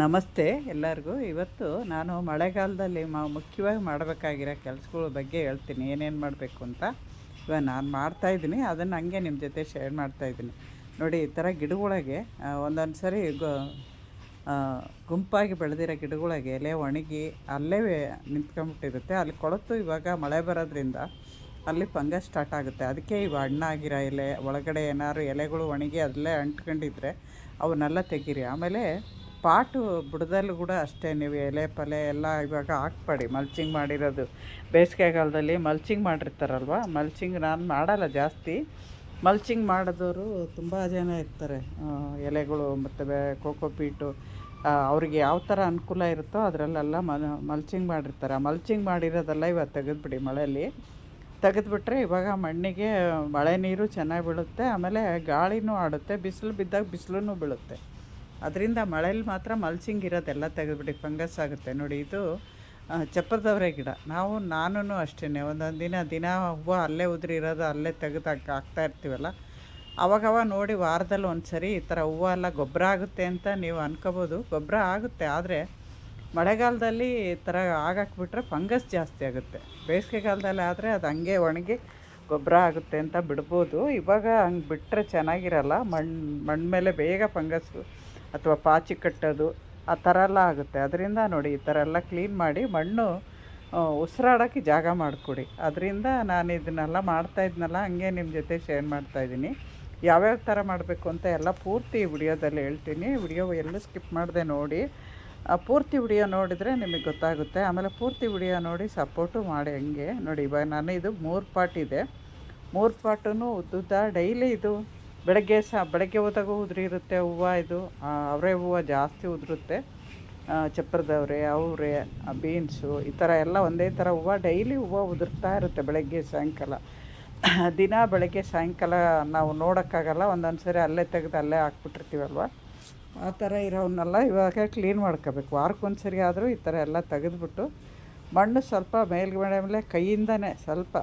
ನಮಸ್ತೆ ಎಲ್ಲರಿಗೂ. ಇವತ್ತು ನಾನು ಮಳೆಗಾಲದಲ್ಲಿ ಮಾ ಮುಖ್ಯವಾಗಿ ಮಾಡಬೇಕಾಗಿರೋ ಕೆಲಸಗಳ ಬಗ್ಗೆ ಹೇಳ್ತೀನಿ. ಏನೇನು ಮಾಡಬೇಕು ಅಂತ ಇವಾಗ ನಾನು ಮಾಡ್ತಾಯಿದ್ದೀನಿ ಅದನ್ನು ಹಂಗೆ ನಿಮ್ಮ ಜೊತೆ ಶೇರ್ ಮಾಡ್ತಾಯಿದ್ದೀನಿ ನೋಡಿ, ಈ ಥರ ಗಿಡಗಳಿಗೆ ಒಂದೊಂದು ಸರಿ ಗುಂಪಾಗಿ ಬೆಳೆದಿರೋ ಗಿಡಗಳಿಗೆ ಎಲೆ ಒಣಗಿ ಅಲ್ಲೇ ನಿಂತ್ಕೊಂಬಿಟ್ಟಿರುತ್ತೆ ಅಲ್ಲಿ ಕೊಳತು ಇವಾಗ ಮಳೆ ಬರೋದ್ರಿಂದ ಅಲ್ಲಿ ಫಂಗಸ್ ಸ್ಟಾರ್ಟ್ ಆಗುತ್ತೆ. ಅದಕ್ಕೆ ಇವು ಹಣ್ಣಾಗಿರೋ ಎಲೆ, ಒಳಗಡೆ ಏನಾದ್ರು ಎಲೆಗಳು ಒಣಗಿ ಅದಲ್ಲೇ ಅಂಟ್ಕೊಂಡಿದ್ರೆ ಅವನ್ನೆಲ್ಲ ತೆಗೀರಿ. ಆಮೇಲೆ ಪಾಟು ಬುಡದಲ್ಲೂ ಕೂಡ ಅಷ್ಟೇ, ನೀವು ಎಲೆ ಪಲೆ ಎಲ್ಲ ಇವಾಗ ಹಾಕ್ಬೇಡಿ ಮಲ್ಚಿಂಗ್ ಮಾಡಿರೋದು. ಬೇಸಿಗೆಗಾಲದಲ್ಲಿ ಮಲ್ಚಿಂಗ್ ಮಾಡಿರ್ತಾರಲ್ವ? ಮಲ್ಚಿಂಗ್ ನಾನು ಮಾಡಲ್ಲ ಜಾಸ್ತಿ. ಮಲ್ಚಿಂಗ್ ಮಾಡಿದವರು ತುಂಬ ಜನ ಇರ್ತಾರೆ. ಎಲೆಗಳು ಮತ್ತು ಬೇ ಕೋಕೋ ಪೀಟು ಅವ್ರಿಗೆ ಯಾವ ಥರ ಅನುಕೂಲ ಇರುತ್ತೋ ಅದರಲ್ಲೆಲ್ಲ ಮ ಮಲ್ಚಿಂಗ್ ಮಾಡಿರ್ತಾರೆ. ಮಲ್ಚಿಂಗ್ ಮಾಡಿರೋದೆಲ್ಲ ಇವಾಗ ತೆಗೆದುಬಿಡಿ ಮಳೆಯಲ್ಲಿ. ತೆಗೆದುಬಿಟ್ರೆ ಇವಾಗ ಮಣ್ಣಿಗೆ ಮಳೆ ನೀರು ಚೆನ್ನಾಗಿ ಬೀಳುತ್ತೆ, ಆಮೇಲೆ ಗಾಳಿನೂ ಆಡುತ್ತೆ, ಬಿಸಿಲು ಬಿದ್ದಾಗ ಬಿಸಿಲೂ ಬೀಳುತ್ತೆ. ಅದರಿಂದ ಮಳೆಯಲ್ಲಿ ಮಾತ್ರ ಮಲ್ಚಿಂಗ್ ಇರೋದೆಲ್ಲ ತೆಗೆದುಬಿಡಿ ಫಂಗಸ್ ಆಗುತ್ತೆ. ನೋಡಿ, ಇದು ಚಪ್ಪರದವರೆ ಗಿಡ. ನಾವು ನಾನು ಅಷ್ಟೇ ಒಂದೊಂದು ದಿನ ದಿನ ಹೂವು ಅಲ್ಲೇ ಉದುರಿರೋದು ಅಲ್ಲೇ ತೆಗೆದು ಹಾಕ್, ಹಾಕ್ತಾ ಇರ್ತೀವಲ್ಲ? ಅವಾಗವ ನೋಡಿ ವಾರದಲ್ಲಿ ಒಂದು ಸರಿ ಈ ಥರ ಹೂವು ಎಲ್ಲ ಗೊಬ್ಬರ ಆಗುತ್ತೆ ಅಂತ ನೀವು ಅನ್ಕೋಬೋದು. ಗೊಬ್ಬರ ಆಗುತ್ತೆ, ಆದರೆ ಮಳೆಗಾಲದಲ್ಲಿ ಈ ಥರ ಆಗಾಕ್ಬಿಟ್ರೆ ಫಂಗಸ್ ಜಾಸ್ತಿ ಆಗುತ್ತೆ. ಬೇಸಿಗೆಗಾಲದಲ್ಲಿ ಆದರೆ ಅದು ಹಂಗೆ ಒಣಗಿ ಗೊಬ್ಬರ ಆಗುತ್ತೆ ಅಂತ ಬಿಡ್ಬೋದು. ಇವಾಗ ಹಂಗೆ ಬಿಟ್ಟರೆ ಚೆನ್ನಾಗಿರಲ್ಲ. ಮಣ್ಣು ಮಣ್ಣು ಮೇಲೆ ಬೇಗ ಫಂಗಸ್ಸು ಅಥವಾ ಪಾಚಿ ಕಟ್ಟೋದು, ಆ ಥರ ಎಲ್ಲ ಆಗುತ್ತೆ. ಅದರಿಂದ ನೋಡಿ ಈ ಥರ ಎಲ್ಲ ಕ್ಲೀನ್ ಮಾಡಿ ಮಣ್ಣು ಉಸಿರಾಡೋಕ್ಕೆ ಜಾಗ ಮಾಡಿಕೊಡಿ. ಅದರಿಂದ ನಾನು ಇದನ್ನೆಲ್ಲ ಮಾಡ್ತಾ ಇದ್ನಲ್ಲ, ಹಂಗೆ ನಿಮ್ಮ ಜೊತೆ ಶೇರ್ ಮಾಡ್ತಾಯಿದ್ದೀನಿ ಯಾವ್ಯಾವ ಥರ ಮಾಡಬೇಕು ಅಂತ ಎಲ್ಲ ಪೂರ್ತಿ ವಿಡಿಯೋದಲ್ಲಿ ಹೇಳ್ತೀನಿ. ವಿಡಿಯೋ ಎಲ್ಲೂ ಸ್ಕಿಪ್ ಮಾಡಿದೆ ನೋಡಿ. ಪೂರ್ತಿ ವಿಡಿಯೋ ನೋಡಿದರೆ ನಿಮಗೆ ಗೊತ್ತಾಗುತ್ತೆ. ಆಮೇಲೆ ಪೂರ್ತಿ ವಿಡಿಯೋ ನೋಡಿ ಸಪೋರ್ಟು ಮಾಡಿ ಹಂಗೆ. ನೋಡಿ ಇವಾಗ ನಾನು ಇದು ಮೂರು ಪಾಟ್ ಇದೆ. ಮೂರು ಪಾಟೂ ಉದ್ದುದ್ದ ಡೈಲಿ ಇದು ಬೆಳಗ್ಗೆ ಸಹ ಬೆಳಗ್ಗೆ ಹೋದಾಗೂ ಉದುರಿರುತ್ತೆ ಹೂವು ಇದು. ಅವರೆ ಹೂವು ಜಾಸ್ತಿ ಉದುರುತ್ತೆ. ಚಪ್ಪರದವ್ರೆ ಅವರೆ ಬೀನ್ಸು, ಈ ಥರ ಎಲ್ಲ ಒಂದೇ ಥರ ಹೂವು. ಡೈಲಿ ಹೂವು ಉದುರ್ತಾ ಇರುತ್ತೆ ಬೆಳಗ್ಗೆ, ಸಾಯಂಕಾಲ. ದಿನ ಬೆಳಗ್ಗೆ, ಸಾಯಂಕಾಲ ನಾವು ನೋಡೋಕ್ಕಾಗಲ್ಲ. ಒಂದೊಂದು ಸರಿ ಅಲ್ಲೇ ತೆಗೆದು ಅಲ್ಲೇ ಹಾಕ್ಬಿಟ್ಟಿರ್ತೀವಲ್ವ? ಆ ಥರ ಇರೋವನ್ನೆಲ್ಲ ಇವಾಗ ಕ್ಲೀನ್ ಮಾಡ್ಕೋಬೇಕು. ವಾರಕ್ಕೊಂದು ಸರಿ ಆದರೂ ಈ ಥರ ಎಲ್ಲ ತೆಗೆದುಬಿಟ್ಟು ಮಣ್ಣು ಸ್ವಲ್ಪ ಮೇಲ್ಗಡೆ ಮೇಲೆ ಕೈಯಿಂದನೇ ಸ್ವಲ್ಪ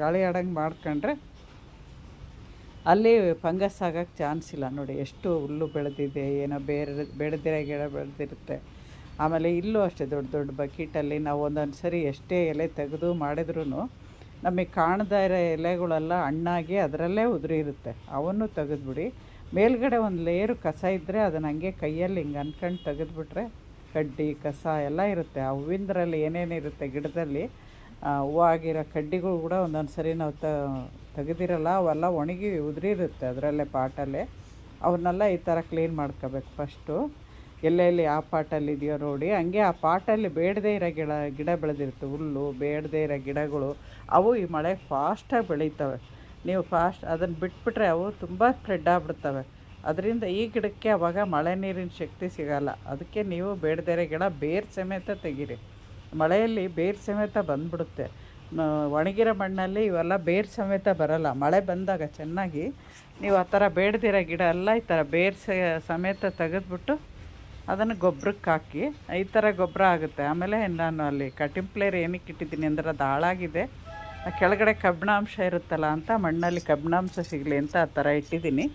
ಗಾಳಿ ಆಡಂಗೆ ಮಾಡ್ಕೊಂಡ್ರೆ ಅಲ್ಲಿ ಫಂಗಸ್ ಆಗೋಕ್ಕೆ ಚಾನ್ಸ್ ಇಲ್ಲ ನೋಡಿ, ಎಷ್ಟು ಹುಲ್ಲು ಬೆಳೆದಿದೆ, ಏನೋ ಬೇರೆ ಬೆಳೆದಿರೋ ಗಿಡ ಬೆಳೆದಿರುತ್ತೆ. ಆಮೇಲೆ ಇಲ್ಲೂ ಅಷ್ಟೇ ದೊಡ್ಡ ದೊಡ್ಡ ಬಕೀಟಲ್ಲಿ ನಾವು ಒಂದೊಂದು ಸರಿ ಎಷ್ಟೇ ಎಲೆ ತೆಗೆದು ಮಾಡಿದ್ರೂ ನಮಗೆ ಕಾಣದೇ ಇರೋ ಎಲೆಗಳೆಲ್ಲ ಹಣ್ಣಾಗಿ ಅದರಲ್ಲೇ ಉದುರಿರುತ್ತೆ ಅವನ್ನು ತೆಗೆದ್ಬಿಡಿ. ಮೇಲ್ಗಡೆ ಒಂದು ಲೇಯರು ಕಸ ಇದ್ದರೆ ಅದನ್ನು ಹಂಗೆ ಕೈಯಲ್ಲಿ ಹಿಂಗೆ ಅನ್ಕೊಂಡು ತೆಗೆದ್ಬಿಟ್ರೆ ಕಡ್ಡಿ, ಕಸ ಎಲ್ಲ ಇರುತ್ತೆ. ಆ ಹೂವಿಂದ್ರಲ್ಲಿ ಏನೇನಿರುತ್ತೆ ಗಿಡದಲ್ಲಿ ಹೂವು ಆಗಿರೋ ಕಡ್ಡಿಗಳು ಕೂಡ ಒಂದೊಂದು ಸರಿ ನಾವು ತ ತೆಗೆದಿರಲ್ಲ, ಅವೆಲ್ಲ ಒಣಗಿ ಉದುರಿರುತ್ತೆ ಅದರಲ್ಲೇ ಪಾಟಲ್ಲೇ. ಅವನ್ನೆಲ್ಲ ಈ ಥರ ಕ್ಲೀನ್ ಮಾಡ್ಕೋಬೇಕು ಫಸ್ಟು. ಎಲ್ಲೆಲ್ಲಿ ಆ ಪಾಟಲ್ಲಿ ಇದೆಯೋ ನೋಡಿ. ಹಂಗೆ ಆ ಪಾಟಲ್ಲಿ ಬೇಡದೇ ಇರೋ ಗಿಡ ಗಿಡ ಬೆಳೆದಿರುತ್ತೆ, ಹುಲ್ಲು, ಬೇಡದೇ ಇರೋ ಗಿಡಗಳು. ಅವು ಈ ಮಳೆ ಫಾಸ್ಟಾಗಿ ಬೆಳೀತವೆ. ನೀವು ಫಾಸ್ಟ್ ಅದನ್ನು ಬಿಟ್ಬಿಟ್ರೆ ಅವು ತುಂಬ ಸ್ಪ್ರೆಡ್ ಆಗ್ಬಿಡ್ತವೆ. ಅದರಿಂದ ಈ ಗಿಡಕ್ಕೆ ಅವಾಗ ಮಳೆ ನೀರಿನ ಶಕ್ತಿ ಸಿಗಲ್ಲ. ಅದಕ್ಕೆ ನೀವು ಬೇಡದೇ ಇರೋ ಗಿಡ ಬೇರು ಸಮೇತ ತೆಗೀರಿ. ಮಳೆಯಲ್ಲಿ ಬೇರು ಸಮೇತ ಬಂದ್ಬಿಡುತ್ತೆ. ಒಣಗಿರೋ ಮಣ್ಣಲ್ಲಿ ಇವೆಲ್ಲ ಬೇರು ಸಮೇತ ಬರಲ್ಲ. ಮಳೆ ಬಂದಾಗ ಚೆನ್ನಾಗಿ ನೀವು ಆ ಥರ ಬೇಡದಿರೋ ಗಿಡ ಎಲ್ಲ ಈ ಥರ ಬೇರು ಸಮೇತ ತೆಗೆದ್ಬಿಟ್ಟು ಅದನ್ನು ಗೊಬ್ಬರಕ್ಕೆ ಹಾಕಿ, ಈ ಥರ ಗೊಬ್ಬರ ಆಗುತ್ತೆ. ಆಮೇಲೆ ನಾನು ಅಲ್ಲಿ ಕಟಿಂಪ್ಲೇರ್ ಏನಕ್ಕೆ ಇಟ್ಟಿದ್ದೀನಿ ಅಂದರೆ ಅದು ಹಾಳಾಗಿದೆ. ಆ ಕೆಳಗಡೆ ಕಬ್ಬಿಣಾಂಶ ಇರುತ್ತಲ್ಲ ಅಂತ ಮಣ್ಣಲ್ಲಿ ಕಬ್ಬಿಣಾಂಶ ಸಿಗಲಿ ಅಂತ ಆ ಥರ ಇಟ್ಟಿದ್ದೀನಿ.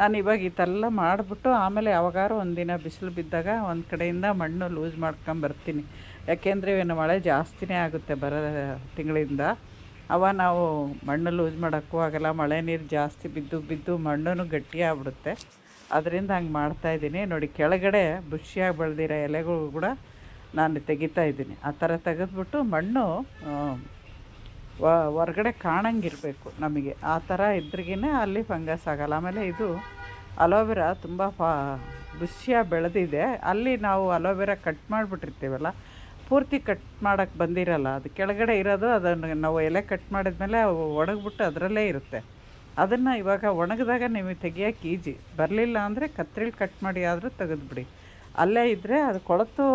ನಾನು ಇವಾಗ ಎಲ್ಲ ಮಾಡಿಬಿಟ್ಟು ಆಮೇಲೆ ಯಾವಾಗಾರು ಒಂದಿನ ಬಿಸಿಲು ಬಿದ್ದಾಗ ಒಂದು ಕಡೆಯಿಂದ ಮಣ್ಣು ಲೂಸ್ ಮಾಡ್ಕೊಂಬರ್ತೀನಿ ಯಾಕೆಂದರೆ ಇನ್ನು ಮಳೆ ಜಾಸ್ತಿನೇ ಆಗುತ್ತೆ ಬರೋ ತಿಂಗಳಿಂದ. ಅವ ನಾವು ಮಣ್ಣು ಲೂಸ್ ಮಾಡೋಕ್ಕೂ ಆಗಲ್ಲ, ಮಳೆ ನೀರು ಜಾಸ್ತಿ ಬಿದ್ದು ಬಿದ್ದು ಮಣ್ಣು ಗಟ್ಟಿ ಆಗ್ಬಿಡುತ್ತೆ. ಅದರಿಂದ ಹಂಗೆ ಮಾಡ್ತಾಯಿದ್ದೀನಿ ನೋಡಿ, ಕೆಳಗಡೆ ಬುಷಿಯಾಗಿ ಬೆಳೆದಿರೋ ಎಲೆಗಳು ಕೂಡ ನಾನು ತೆಗಿತಾ ಇದ್ದೀನಿ. ಆ ಥರ ತೆಗೆದ್ಬಿಟ್ಟು ಮಣ್ಣು ಹೊರಗಡೆ ಕಾಣಂಗಿರಬೇಕು ನಮಗೆ. ಆ ಥರ ಇದ್ರಿಗೇ ಅಲ್ಲಿ ಫಂಗಸ್ ಆಗಲ್ಲ. ಆಮೇಲೆ ಇದು ಅಲೋವೆರಾ ತುಂಬ ಫಾ ಬುಷಿಯಾಗಿ ಬೆಳೆದಿದೆ. ಅಲ್ಲಿ ನಾವು ಅಲೋವೆರಾ ಕಟ್ ಮಾಡಿಬಿಟ್ಟಿರ್ತೀವಲ್ಲ ಪೂರ್ತಿ ಕಟ್ ಮಾಡೋಕ್ಕೆ ಬಂದಿರಲ್ಲ, ಅದು ಕೆಳಗಡೆ ಇರೋದು, ಅದನ್ನು ನಾವು ಎಲೆ ಕಟ್ ಮಾಡಿದ್ಮೇಲೆ ಒಣಗಿಬಿಟ್ಟು ಅದರಲ್ಲೇ ಇರುತ್ತೆ. ಅದನ್ನು ಇವಾಗ ಒಣಗಿದಾಗ ನಿಮಗೆ ತೆಗಿಯೋಕೆ ಈಜಿ. ಬರಲಿಲ್ಲ ಅಂದರೆ ಕತ್ರಿಲಿ ಕಟ್ ಮಾಡಿ ಆದರೂ ತೆಗೆದುಬಿಡಿ. ಅಲ್ಲೇ ಇದ್ದರೆ ಅದು ಕೊಳತು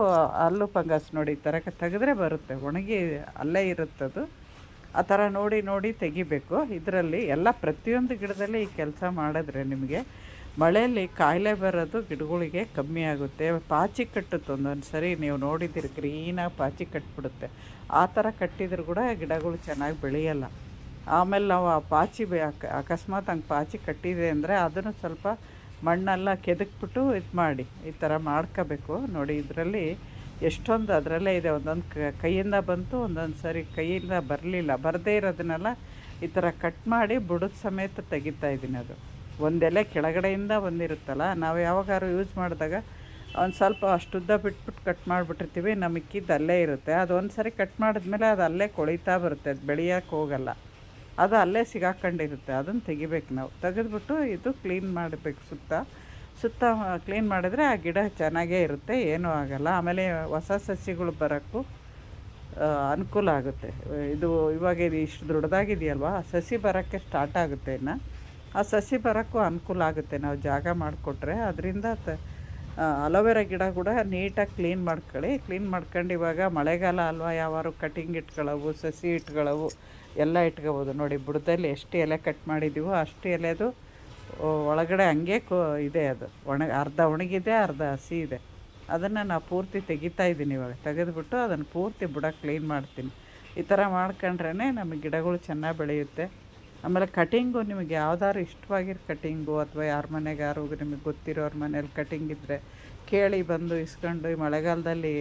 ಅಲ್ಲೂ ಪಂಗಸ್ ನೋಡಿ, ಈ ಥರ ತೆಗೆದ್ರೆ ಬರುತ್ತೆ. ಒಣಗಿ ಅಲ್ಲೇ ಇರುತ್ತದು ಆ ಥರ ನೋಡಿ ನೋಡಿ ತೆಗಿಬೇಕು. ಇದರಲ್ಲಿ ಎಲ್ಲ ಪ್ರತಿಯೊಂದು ಗಿಡದಲ್ಲಿ ಈ ಕೆಲಸ ಮಾಡಿದ್ರೆ ನಿಮಗೆ ಮಳೆಯಲ್ಲಿ ಕಾಯಿಲೆ ಬರೋದು ಗಿಡಗಳಿಗೆ ಕಮ್ಮಿ ಆಗುತ್ತೆ. ಪಾಚಿ ಕಟ್ಟುತ್ತೆ ಒಂದೊಂದು ಸರಿ, ನೀವು ನೋಡಿದ್ದೀರಿ ಗ್ರೀನಾಗಿ ಪಾಚಿ ಕಟ್ಬಿಡುತ್ತೆ. ಆ ಥರ ಕಟ್ಟಿದ್ರು ಕೂಡ ಗಿಡಗಳು ಚೆನ್ನಾಗಿ ಬೆಳೆಯಲ್ಲ. ಆಮೇಲೆ ನಾವು ಆ ಪಾಚಿ ಅಕಸ್ಮಾತ್ ಹಂಗೆ ಪಾಚಿ ಕಟ್ಟಿದೆ ಅಂದರೆ ಅದನ್ನು ಸ್ವಲ್ಪ ಮಣ್ಣೆಲ್ಲ ಕೆದಕ್ಬಿಟ್ಟು ಇದು ಮಾಡಿ, ಈ ಥರ ಮಾಡ್ಕೋಬೇಕು. ನೋಡಿ, ಇದರಲ್ಲಿ ಎಷ್ಟೊಂದು ಅದರಲ್ಲೇ ಇದೆ. ಒಂದೊಂದು ಕೈಯಿಂದ ಬಂತು, ಒಂದೊಂದು ಸರಿ ಕೈಯಿಂದ ಬರಲಿಲ್ಲ. ಬರದೇ ಇರೋದನ್ನೆಲ್ಲ ಈ ಥರ ಕಟ್ ಮಾಡಿ ಬುಡದ ಸಮೇತ ತೆಗಿತಾ ಇದ್ದೀನಿ ಅದು. ಒಂದೆಲೆ ಕೆಳಗಡೆಯಿಂದ ಬಂದಿರುತ್ತಲ್ಲ, ನಾವು ಯಾವಾಗಾದ್ರು ಯೂಸ್ ಮಾಡಿದಾಗ ಒಂದು ಸ್ವಲ್ಪ ಅಷ್ಟುದ್ದ ಬಿಟ್ಬಿಟ್ಟು ಕಟ್ ಮಾಡಿಬಿಟ್ಟಿರ್ತೀವಿ ನಮ್ಮ ಮಿಕ್ಕಿದ್ದು ಅಲ್ಲೇ ಇರುತ್ತೆ. ಅದು ಒಂದು ಸರಿ ಕಟ್ ಮಾಡಿದ್ಮೇಲೆ ಅದು ಅಲ್ಲೇ ಕೊಳಿತಾ ಬರುತ್ತೆ, ಅದು ಬೆಳೆಯೋಕೆ ಹೋಗಲ್ಲ. ಅದು ಅಲ್ಲೇ ಸಿಗಾಕೊಂಡಿರುತ್ತೆ, ಅದನ್ನು ತೆಗಿಬೇಕು ನಾವು. ತೆಗೆದ್ಬಿಟ್ಟು ಇದು ಕ್ಲೀನ್ ಮಾಡಬೇಕು ಸುತ್ತ. ಸುತ್ತ ಕ್ಲೀನ್ ಮಾಡಿದ್ರೆ ಆ ಗಿಡ ಚೆನ್ನಾಗೇ ಇರುತ್ತೆ, ಏನೂ ಆಗಲ್ಲ. ಆಮೇಲೆ ಹೊಸ ಸಸಿಗಳು ಬರೋಕ್ಕೂ ಅನುಕೂಲ ಆಗುತ್ತೆ. ಇದು ಇವಾಗ ಇದು ಇಷ್ಟು ದೃಢದಾಗಿದೆಯಲ್ವ ಸಸಿ ಬರೋಕ್ಕೆ ಸ್ಟಾರ್ಟ್ ಆಗುತ್ತೆ ಇನ್ನು. ಆ ಸಸಿ ಬರೋಕ್ಕೂ ಅನುಕೂಲ ಆಗುತ್ತೆ. ನಾವು ಜಾಗ ಮಾಡಿಕೊಟ್ರೆ ಅದರಿಂದ ತ ಅಲೋವೆರಾ ಗಿಡ ಕೂಡ ನೀಟಾಗಿ ಕ್ಲೀನ್ ಮಾಡ್ಕೊಳ್ಳಿ. ಕ್ಲೀನ್ ಮಾಡ್ಕೊಂಡು ಇವಾಗ ಮಳೆಗಾಲ ಅಲ್ವಾ, ಯಾವಾರು ಕಟಿಂಗ್ ಇಟ್ಕೊಳ್ಳವು, ಸಸಿ ಇಟ್ಕೊಳ್ಳವು, ಎಲ್ಲ ಇಟ್ಕೋಬೋದು. ನೋಡಿ, ಬುಡದಲ್ಲಿ ಎಷ್ಟು ಎಲೆ ಕಟ್ ಮಾಡಿದ್ದೀವೋ ಅಷ್ಟು ಎಲೆದು ಒಳಗಡೆ ಹಂಗೆ ಕೋ, ಇದೆ ಅದು. ಒಣ, ಅರ್ಧ ಒಣಗಿದೆ, ಅರ್ಧ ಹಸಿ ಇದೆ. ಅದನ್ನು ನಾನು ಪೂರ್ತಿ ತೆಗಿತಾ ಇದ್ದೀನಿ ಇವಾಗ. ತೆಗೆದುಬಿಟ್ಟು ಅದನ್ನು ಪೂರ್ತಿ ಬುಡ ಕ್ಲೀನ್ ಮಾಡ್ತೀನಿ. ಈ ಥರ ಮಾಡ್ಕೊಂಡ್ರೇ ನಮ್ಮ ಗಿಡಗಳು ಚೆನ್ನಾಗಿ ಬೆಳೆಯುತ್ತೆ. ಆಮೇಲೆ ಕಟಿಂಗು ನಿಮಗೆ ಯಾವ್ದಾದ್ರು ಇಷ್ಟವಾಗಿರೋ ಕಟಿಂಗು ಅಥವಾ ಯಾರ ಯಾರು ನಿಮಗೆ ಗೊತ್ತಿರೋರ ಮನೇಲಿ ಕಟಿಂಗ್ ಇದ್ದರೆ ಕೇಳಿ ಬಂದು ಇಸ್ಕೊಂಡು ಈ ಮಳೆಗಾಲದಲ್ಲಿ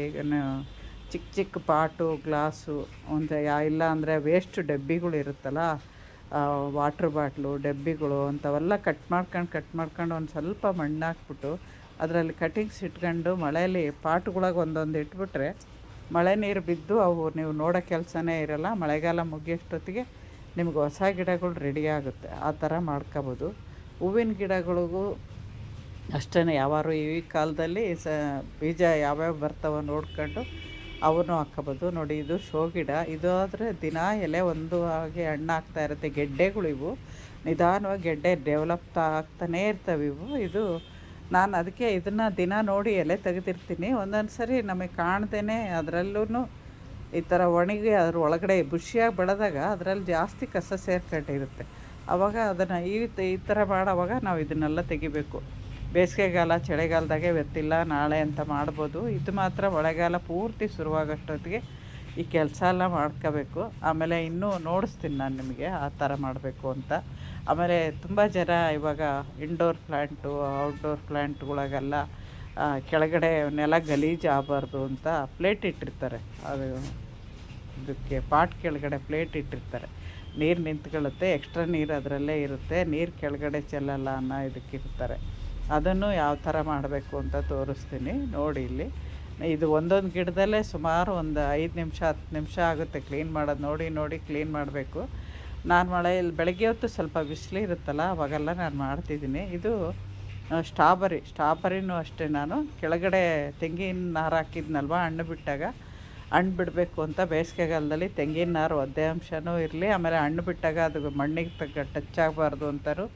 ಚಿಕ್ಕ ಚಿಕ್ಕ ಪಾಟು, ಗ್ಲಾಸು, ಒಂದು ಯಾ ಇಲ್ಲ ಅಂದರೆ ವೇಸ್ಟ್ ಡಬ್ಬಿಗಳು ಇರುತ್ತಲ್ಲ ವಾಟ್ರ್ ಬಾಟ್ಲು, ಡಬ್ಬಿಗಳು ಅಂಥವೆಲ್ಲ ಕಟ್ ಮಾಡ್ಕೊಂಡು ಕಟ್ ಮಾಡ್ಕೊಂಡು ಒಂದು ಸ್ವಲ್ಪ ಮಣ್ಣು ಹಾಕ್ಬಿಟ್ಟು ಅದರಲ್ಲಿ ಕಟಿಂಗ್ಸ್ ಇಟ್ಕೊಂಡು ಮಳೆಯಲ್ಲಿ ಪಾಟ್ಗಳಾಗ ಒಂದೊಂದು ಇಟ್ಬಿಟ್ರೆ ಮಳೆ ನೀರು ಬಿದ್ದು ಅವು ನೀವು ನೋಡೋ ಕೆಲಸನೇ ಇರಲ್ಲ, ಮಳೆಗಾಲ ಮುಗಿಯೋಷ್ಟೊತ್ತಿಗೆ ನಿಮ್ಗೆ ಹೊಸ ಗಿಡಗಳು ರೆಡಿ ಆಗುತ್ತೆ. ಆ ಥರ ಮಾಡ್ಕೋಬೋದು. ಹೂವಿನ ಗಿಡಗಳಿಗೂ ಅಷ್ಟೇ ಯಾವಾರು ಈ ಕಾಲದಲ್ಲಿ ಸ, ಬೀಜ ಯಾವ್ಯಾವ ಬರ್ತಾವೆ ನೋಡ್ಕೊಂಡು ಅವನ್ನು ಹಾಕ್ಕೋಬೋದು. ನೋಡಿ, ಇದು ಶೋ ಗಿಡ. ಇದು ಆದರೆ ದಿನ ಎಲೆ ಒಂದು ಹಾಗೆ ಹಣ್ಣು ಆಗ್ತಾ ಇರುತ್ತೆ. ಗೆಡ್ಡೆಗಳು ಇವು. ನಿಧಾನವಾಗಿ ಗೆಡ್ಡೆ ಡೆವಲಪ್ ಆಗ್ತಾನೇ ಇರ್ತವೆ ಇವು. ಇದು ನಾನು ಅದಕ್ಕೆ ಇದನ್ನು ದಿನ ನೋಡಿ ಎಲೆ ತೆಗೆದಿರ್ತೀನಿ. ಒಂದೊಂದು ಸರಿ ನಮಗೆ ಕಾಣ್ದೇ ಅದರಲ್ಲೂ ಈ ಥರ ಒಣಗಿ ಅದ್ರ ಒಳಗಡೆ ಬುಷಿಯಾಗಿ ಬೆಳೆದಾಗ ಅದರಲ್ಲಿ ಜಾಸ್ತಿ ಕಸ ಸೇರ್ಕೊಂಡಿರುತ್ತೆ ಆವಾಗ ಅದನ್ನು ಈ ಈ ಥರ ಮಾಡೋವಾಗ ನಾವು ಇದನ್ನೆಲ್ಲ ತೆಗಿಬೇಕು. ಬೇಸಿಗೆಗಾಲ, ಚಳಿಗಾಲದಾಗೆ ಗೊತ್ತಿಲ್ಲ ನಾಳೆ ಅಂತ ಮಾಡ್ಬೋದು. ಇದು ಮಾತ್ರ ಮಳೆಗಾಲ ಪೂರ್ತಿ ಶುರುವಾಗೋಷ್ಟೊತ್ತಿಗೆ ಈ ಕೆಲಸ ಎಲ್ಲ ಮಾಡ್ಕೋಬೇಕು. ಆಮೇಲೆ ಇನ್ನೂ ನೋಡಿಸ್ತೀನಿ ನಾನು ನಿಮಗೆ ಆ ಥರ ಮಾಡಬೇಕು ಅಂತ. ಆಮೇಲೆ ತುಂಬ ಜನ ಇವಾಗ ಇಂಡೋರ್ ಪ್ಲ್ಯಾಂಟು ಔಟ್ಡೋರ್ ಪ್ಲ್ಯಾಂಟ್ಗಳಿಗೆಲ್ಲ ಕೆಳಗಡೆ ನೆಲ ಗಲೀಜು ಆಗಬಾರ್ದು ಅಂತ ಪ್ಲೇಟ್ ಇಟ್ಟಿರ್ತಾರೆ. ಅದು ಇದಕ್ಕೆ ಪಾಟ್ ಕೆಳಗಡೆ ಪ್ಲೇಟ್ ಇಟ್ಟಿರ್ತಾರೆ. ನೀರು ನಿಂತ್ಕೊಳ್ಳುತ್ತೆ ಎಕ್ಸ್ಟ್ರಾ ನೀರು ಅದರಲ್ಲೇ ಇರುತ್ತೆ, ನೀರು ಕೆಳಗಡೆ ಚೆಲ್ಲಲ್ಲ ಅನ್ನೋ ಇದಕ್ಕಿರ್ತಾರೆ ಅದನ್ನು ಯಾವ ಥರ ಮಾಡಬೇಕು ಅಂತ ತೋರಿಸ್ತೀನಿ, ನೋಡಿ ಇಲ್ಲಿ. ಇದು ಒಂದೊಂದು ಗಿಡದಲ್ಲೇ ಸುಮಾರು ಒಂದು ಐದು ನಿಮಿಷ, ಹತ್ತು ನಿಮಿಷ ಆಗುತ್ತೆ ಕ್ಲೀನ್ ಮಾಡೋದು. ನೋಡಿ ನೋಡಿ, ಕ್ಲೀನ್ ಮಾಡಬೇಕು. ನಾನು ಮಳೆಯಲ್ಲಿ ಬೆಳಗ್ಗೆ ಹೊತ್ತು ಸ್ವಲ್ಪ ಬಿಸಿಲು ಇರುತ್ತಲ್ಲ, ಅವಾಗೆಲ್ಲ ನಾನು ಮಾಡ್ತಿದ್ದೀನಿ. ಇದು ಸ್ಟ್ರಾಬರಿ ಸ್ಟಾಬರಿನೂ ಅಷ್ಟೇ ನಾನು. ಕೆಳಗಡೆ ತೆಂಗಿನ ನಾರು ಹಾಕಿದ್ನಲ್ವ, ಹಣ್ಣು ಬಿಟ್ಟಾಗ? ಹಣ್ಣು ಬಿಡಬೇಕು ಅಂತ ಬೇಸಿಗೆಗಾಲದಲ್ಲಿ ತೆಂಗಿನ ನಾರು ಒದ್ದೆ ಅಂಶನೂ ಇರಲಿ, ಆಮೇಲೆ ಹಣ್ಣು ಬಿಟ್ಟಾಗ ಅದು ಮಣ್ಣಿಗೆ ತಗ್ಗ ಟಚ್ ಆಗಬಾರ್ದು ಅಂತಾರು.